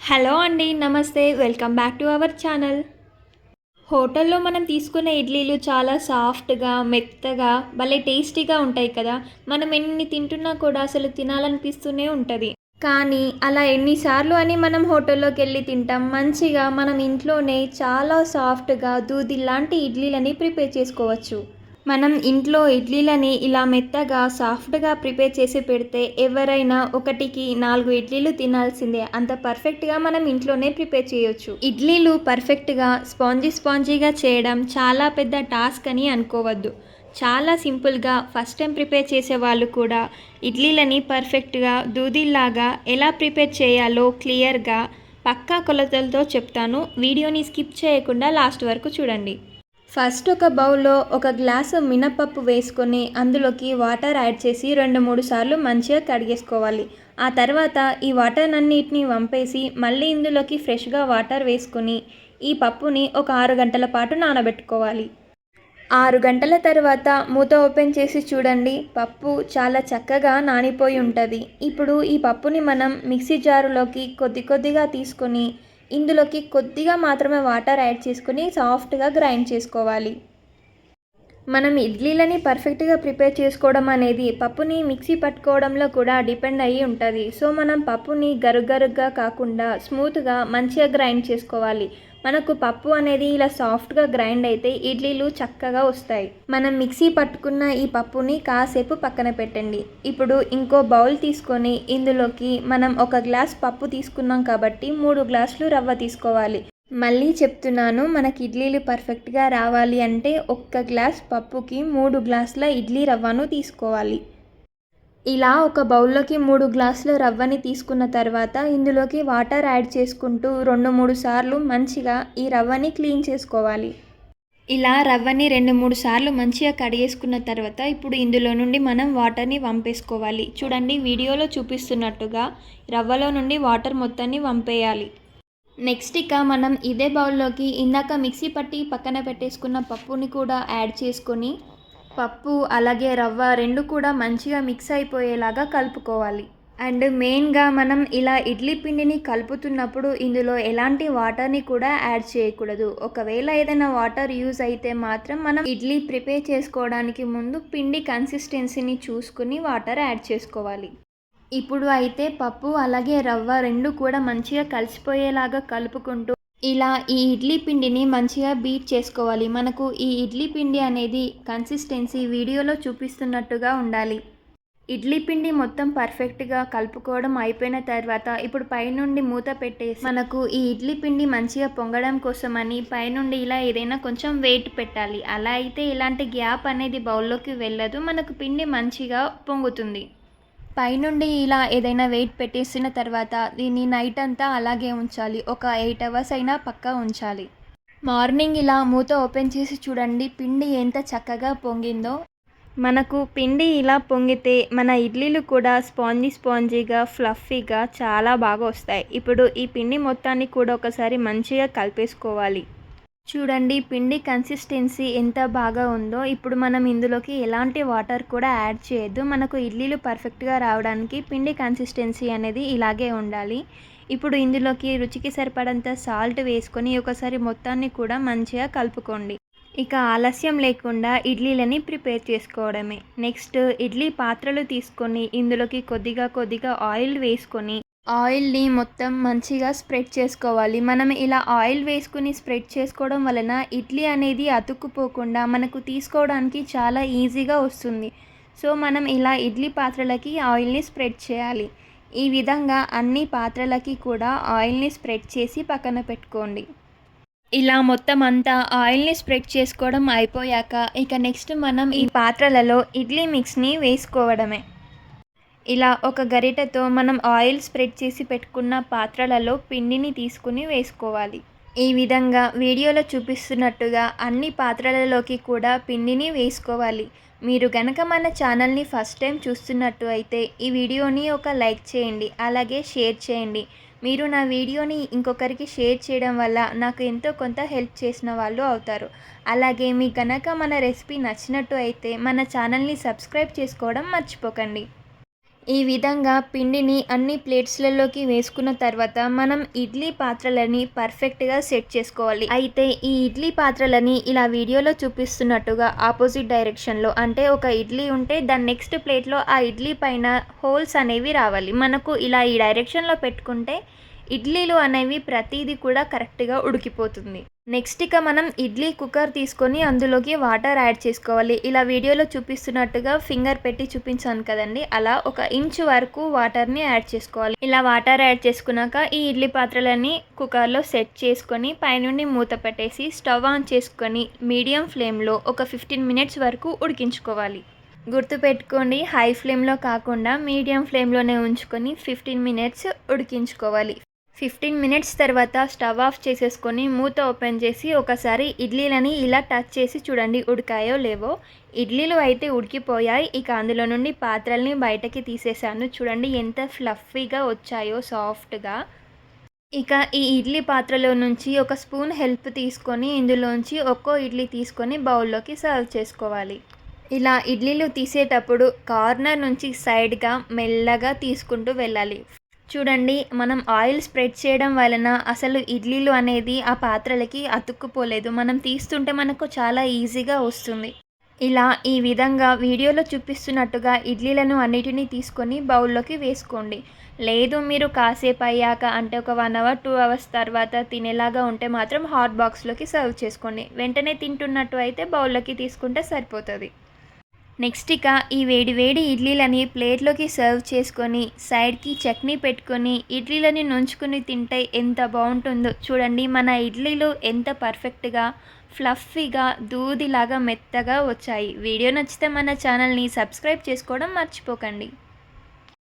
Hello అండి namaste. Welcome back to our channel. హోటల్లో మనం తీసుకునే ఇడ్లీలు చాలా సాఫ్ట్గా మెత్తగా భలే టేస్టీగా ఉంటాయి కదా. మనం ఎన్ని తింటున్నా కూడా అసలు తినాలనిపిస్తూనే ఉంటుంది. కానీ అలా ఎన్నిసార్లు అని మనం హోటల్లోకి వెళ్ళి తింటాం మంచిగా మనం ఇంట్లోనే చాలా సాఫ్ట్గా దూది లాంటి ఇడ్లీలని ప్రిపేర్ చేసుకోవచ్చు. మనం ఇంట్లో ఇడ్లీలని ఇలా మెత్తగా సాఫ్ట్గా ప్రిపేర్ చేసి పెడితే ఎవరైనా ఒకటికి నాలుగు ఇడ్లీలు తినాల్సిందే. అంత పర్ఫెక్ట్గా మనం ఇంట్లోనే ప్రిపేర్ చేయొచ్చు. ఇడ్లీలు పర్ఫెక్ట్గా స్పాంజీ స్పాంజీగా చేయడం చాలా పెద్ద టాస్క్ అని అనుకోవద్దు. చాలా సింపుల్గా ఫస్ట్ టైం ప్రిపేర్ చేసే వాళ్ళు కూడా ఇడ్లీలని పర్ఫెక్ట్గా దూదిల్లాగా ఎలా ప్రిపేర్ చేయాలో క్లియర్గా పక్కా కొలతలతో చెప్తాను. వీడియోని స్కిప్ చేయకుండా లాస్ట్ వరకు చూడండి. ఫస్ట్ ఒక బౌల్లో ఒక గ్లాసు మినపప్పు వేసుకొని అందులోకి వాటర్ యాడ్ చేసి రెండు మూడు సార్లు మంచిగా కడిగేసుకోవాలి. ఆ తర్వాత ఈ వాటర్ అన్నిటిని వంపేసి మళ్ళీ ఇందులోకి ఫ్రెష్గా వాటర్ వేసుకొని ఈ పప్పుని ఒక ఆరు గంటల పాటు నానబెట్టుకోవాలి. ఆరు గంటల తర్వాత మూత ఓపెన్ చేసి చూడండి. పప్పు చాలా చక్కగా నానిపోయి ఉంటుంది. ఇప్పుడు ఈ పప్పుని మనం మిక్సీ జారులోకి కొద్ది కొద్దిగా తీసుకొని ఇందులోకి కొద్దిగా మాత్రమే వాటర్ యాడ్ చేసుకొని సాఫ్ట్గా గ్రైండ్ చేసుకోవాలి. మనం ఇడ్లీలని పర్ఫెక్ట్గా ప్రిపేర్ చేసుకోవడం అనేది పప్పుని మిక్సీ పట్టుకోవడంలో కూడా డిపెండ్ అయ్యి ఉంటుంది. సో మనం పప్పుని గరుగరుగ్గా కాకుండా స్మూత్గా మంచిగా గ్రైండ్ చేసుకోవాలి. మనకు పప్పు అనేది ఇలా సాఫ్ట్గా గ్రైండ్ అయితే ఇడ్లీలు చక్కగా వస్తాయి. మనం మిక్సీ పట్టుకున్న ఈ పప్పుని కాసేపు పక్కన పెట్టండి. ఇప్పుడు ఇంకో బౌల్ తీసుకొని ఇందులోకి మనం ఒక గ్లాస్ పప్పు తీసుకున్నాం కాబట్టి మూడు గ్లాసులు రవ్వ తీసుకోవాలి. మళ్ళీ చెప్తున్నాను మనకి ఇడ్లీలు పర్ఫెక్ట్గా రావాలి అంటే ఒక్క గ్లాస్ పప్పుకి మూడు గ్లాసుల ఇడ్లీ రవ్వను తీసుకోవాలి. ఇలా ఒక బౌల్లోకి మూడు గ్లాసుల రవ్వని తీసుకున్న తర్వాత ఇందులోకి వాటర్ యాడ్ చేసుకుంటూ రెండు మూడు సార్లు మంచిగా ఈ రవ్వని క్లీన్ చేసుకోవాలి. ఇలా రవ్వని రెండు మూడు సార్లు మంచిగా కడిగేసుకున్న తర్వాత ఇప్పుడు ఇందులో నుండి మనం వాటర్ని వంపేసుకోవాలి. చూడండి వీడియోలో చూపిస్తున్నట్టుగా రవ్వలో నుండి వాటర్ మొత్తాన్ని వంపేయాలి. నెక్స్ట్ ఇక మనం ఇదే బౌల్లోకి ఇందాక మిక్సీ పట్టి పక్కన పెట్టేసుకున్న పప్పుని కూడా యాడ్ చేసుకొని పప్పు అలాగే రవ్వ రెండు కూడా మంచిగా మిక్స్ అయిపోయేలాగా కలుపుకోవాలి. అండ్ మెయిన్గా మనం ఇలా ఇడ్లీ పిండిని కలుపుతున్నప్పుడు ఇందులో ఎలాంటి వాటర్ని కూడా యాడ్ చేయకూడదు. ఒకవేళ ఏదైనా వాటర్ యూజ్ అయితే మాత్రం మనం ఇడ్లీ ప్రిపేర్ చేసుకోవడానికి ముందు పిండి కన్సిస్టెన్సీని చూసుకుని వాటర్ యాడ్ చేసుకోవాలి. ఇప్పుడు అయితే పప్పు అలాగే రవ్వ రెండు కూడా మంచిగా కలిసిపోయేలాగా కలుపుకుంటూ ఇలా ఈ ఇడ్లీ పిండిని మంచిగా బీట్ చేసుకోవాలి. మనకు ఈ ఇడ్లీ పిండి అనేది కన్సిస్టెన్సీ వీడియోలో చూపిస్తున్నట్టుగా ఉండాలి. ఇడ్లీ పిండి మొత్తం పర్ఫెక్ట్గా కలుపుకోవడం అయిపోయిన తర్వాత ఇప్పుడు పైనుండి మూత పెట్టేసి మనకు ఈ ఇడ్లీ పిండి మంచిగా పొంగడం కోసమని పైనుండి ఇలా ఏదైనా కొంచెం వెయిట్ పెట్టాలి. అలా అయితే ఇలాంటి గ్యాప్ అనేది బౌల్లోకి వెళ్ళదు. మనకు పిండి మంచిగా పొంగుతుంది. పైనుండి ఇలా ఏదైనా వెయిట్ పెట్టేసిన తర్వాత దీన్ని నైట్ అంతా అలాగే ఉంచాలి. ఒక ఎయిట్ అవర్స్ అయినా పక్కా ఉంచాలి. మార్నింగ్ ఇలా మూత ఓపెన్ చేసి చూడండి. పిండి ఎంత చక్కగా పొంగిందో. మనకు పిండి ఇలా పొంగితే మన ఇడ్లీలు కూడా స్పాంజీ స్పాంజీగా ఫ్లఫీగా చాలా బాగా వస్తాయి. ఇప్పుడు ఈ పిండి మొత్తాన్ని కూడా ఒకసారి మంచిగా కలిపేసుకోవాలి. చూడండి పిండి కన్సిస్టెన్సీ ఎంత బాగా ఉందో. ఇప్పుడు మనం ఇందులోకి ఎలాంటి వాటర్ కూడా యాడ్ చేయొద్దు. మనకు ఇడ్లీలు పర్ఫెక్ట్గా రావడానికి పిండి కన్సిస్టెన్సీ అనేది ఇలాగే ఉండాలి. ఇప్పుడు ఇందులోకి రుచికి సరిపడంత సాల్ట్ వేసుకొని ఒకసారి మొత్తాన్ని కూడా మంచిగా కలుపుకోండి. ఇక ఆలస్యం లేకుండా ఇడ్లీలని ప్రిపేర్ చేసుకోవడమే. నెక్స్ట్ ఇడ్లీ పాత్రలు తీసుకొని ఇందులోకి కొద్దిగా కొద్దిగా ఆయిల్ వేసుకొని ఆయిల్ని మొత్తం మంచిగా స్ప్రెడ్ చేసుకోవాలి. మనం ఇలా ఆయిల్ వేసుకుని స్ప్రెడ్ చేసుకోవడం వలన ఇడ్లీ అనేది అతుక్కుపోకుండా మనకు తీసుకోవడానికి చాలా ఈజీగా వస్తుంది. సో మనం ఇలా ఇడ్లీ పాత్రలకి ఆయిల్ని స్ప్రెడ్ చేయాలి. ఈ విధంగా అన్ని పాత్రలకి కూడా ఆయిల్ని స్ప్రెడ్ చేసి పక్కన పెట్టుకోండి. ఇలా మొత్తం అంతా ఆయిల్ని స్ప్రెడ్ చేసుకోవడం అయిపోయాక ఇక నెక్స్ట్ మనం ఈ పాత్రలలో ఇడ్లీ మిక్స్ని వేసుకోవడమే. ఇలా ఒక గరిటెతో మనం ఆయిల్ స్ప్రెడ్ చేసి పెట్టుకున్న పాత్రలలో పిండిని తీసుకుని వేసుకోవాలి. ఈ విధంగా వీడియోలో చూపిస్తున్నట్టుగా అన్ని పాత్రలలోకి కూడా పిండిని వేసుకోవాలి. మీరు గనక మన ఛానల్ని ఫస్ట్ టైం చూస్తున్నట్టు అయితే ఈ వీడియోని ఒక లైక్ చేయండి అలాగే షేర్ చేయండి. మీరు నా వీడియోని ఇంకొకరికి షేర్ చేయడం వల్ల నాకు ఎంతో కొంత హెల్ప్ చేసిన వాళ్ళు అవుతారు. అలాగే మీకు గనక మన రెసిపీ నచ్చినట్టు అయితే మన ఛానల్ని సబ్స్క్రైబ్ చేసుకోవడం మర్చిపోకండి. ఈ విధంగా పిండిని అన్ని ప్లేట్స్లలోకి వేసుకున్న తర్వాత మనం ఇడ్లీ పాత్రలని పర్ఫెక్ట్గా సెట్ చేసుకోవాలి. అయితే ఈ ఇడ్లీ పాత్రలని ఇలా వీడియోలో చూపిస్తున్నట్టుగా ఆపోజిట్ డైరెక్షన్లో అంటే ఒక ఇడ్లీ ఉంటే దాని నెక్స్ట్ ప్లేట్లో ఆ ఇడ్లీ పైన హోల్స్ అనేవి రావాలి. మనకు ఇలా ఈ డైరెక్షన్లో పెట్టుకుంటే ఇడ్లీలు అనేవి ప్రతిదీ కూడా కరెక్ట్గా ఉడికిపోతుంది. నెక్స్ట్ ఇక మనం ఇడ్లీ కుక్కర్ తీసుకొని అందులోకి వాటర్ యాడ్ చేసుకోవాలి. ఇలా వీడియోలో చూపిస్తున్నట్టుగా ఫింగర్ పెట్టి చూపించాను కదండి. అలా ఒక ఇంచ్ వరకు వాటర్ని యాడ్ చేసుకోవాలి. ఇలా వాటర్ యాడ్ చేసుకున్నాక ఈ ఇడ్లీ పాత్రలని కుక్కర్లో సెట్ చేసుకొని పైనుండి మూత పెట్టేసి స్టవ్ ఆన్ చేసుకొని మీడియం ఫ్లేమ్లో ఒక ఫిఫ్టీన్ మినిట్స్ వరకు ఉడికించుకోవాలి. గుర్తుపెట్టుకోండి హై ఫ్లేమ్లో కాకుండా మీడియం ఫ్లేమ్లోనే ఉంచుకొని ఫిఫ్టీన్ మినిట్స్ ఉడికించుకోవాలి. ఫిఫ్టీన్ మినిట్స్ తర్వాత స్టవ్ ఆఫ్ చేసేసుకొని మూత ఓపెన్ చేసి ఒకసారి ఇడ్లీలని ఇలా టచ్ చేసి చూడండి ఉడికాయో లేవో. ఇడ్లీలు అయితే ఉడికిపోయాయి. ఇక అందులో నుండి పాత్రల్ని బయటకి తీసేసాను చూడండి ఎంత ఫ్లఫీగా వచ్చాయో సాఫ్ట్గా. ఇక ఈ ఇడ్లీ పాత్రలో నుంచి ఒక స్పూన్ హెల్ప్ తీసుకొని ఇందులోంచి ఒక్కో ఇడ్లీ తీసుకొని బౌల్లోకి సర్వ్ చేసుకోవాలి. ఇలా ఇడ్లీలు తీసేటప్పుడు కార్నర్ నుంచి సైడ్గా మెల్లగా తీసుకుంటూ వెళ్ళాలి. చూడండి మనం ఆయిల్ స్ప్రెడ్ చేయడం వలన అసలు ఇడ్లీలు అనేది ఆ పాత్రలకి అతుక్కుపోలేదు. మనం తీస్తుంటే మనకు చాలా ఈజీగా వస్తుంది. ఇలా ఈ విధంగా వీడియోలో చూపిస్తున్నట్టుగా ఇడ్లీలను అన్నిటినీ తీసుకొని బౌల్లోకి వేసుకోండి. లేదు మీరు కాసేపు అయ్యాక అంటే ఒక వన్ అవర్ టూ అవర్స్ తర్వాత తినేలాగా ఉంటే మాత్రం హాట్ బాక్స్లోకి సర్వ్ చేసుకోండి. వెంటనే తింటున్నట్టు అయితే బౌల్లోకి తీసుకుంటే సరిపోతుంది. నెక్స్ట్ ఇక ఈ వేడి వేడి ఇడ్లీలని ప్లేట్లోకి సర్వ్ చేసుకొని సైడ్కి చట్నీ పెట్టుకొని ఇడ్లీలని నుంచుకుని తింటే ఎంత బాగుంటుందో చూడండి. మన ఇడ్లీలు ఎంత పర్ఫెక్ట్గా ఫ్లఫీగా దూదిలాగా మెత్తగా వచ్చాయి. వీడియో నచ్చితే మన ఛానల్ని సబ్స్క్రైబ్ చేసుకోవడం మర్చిపోకండి.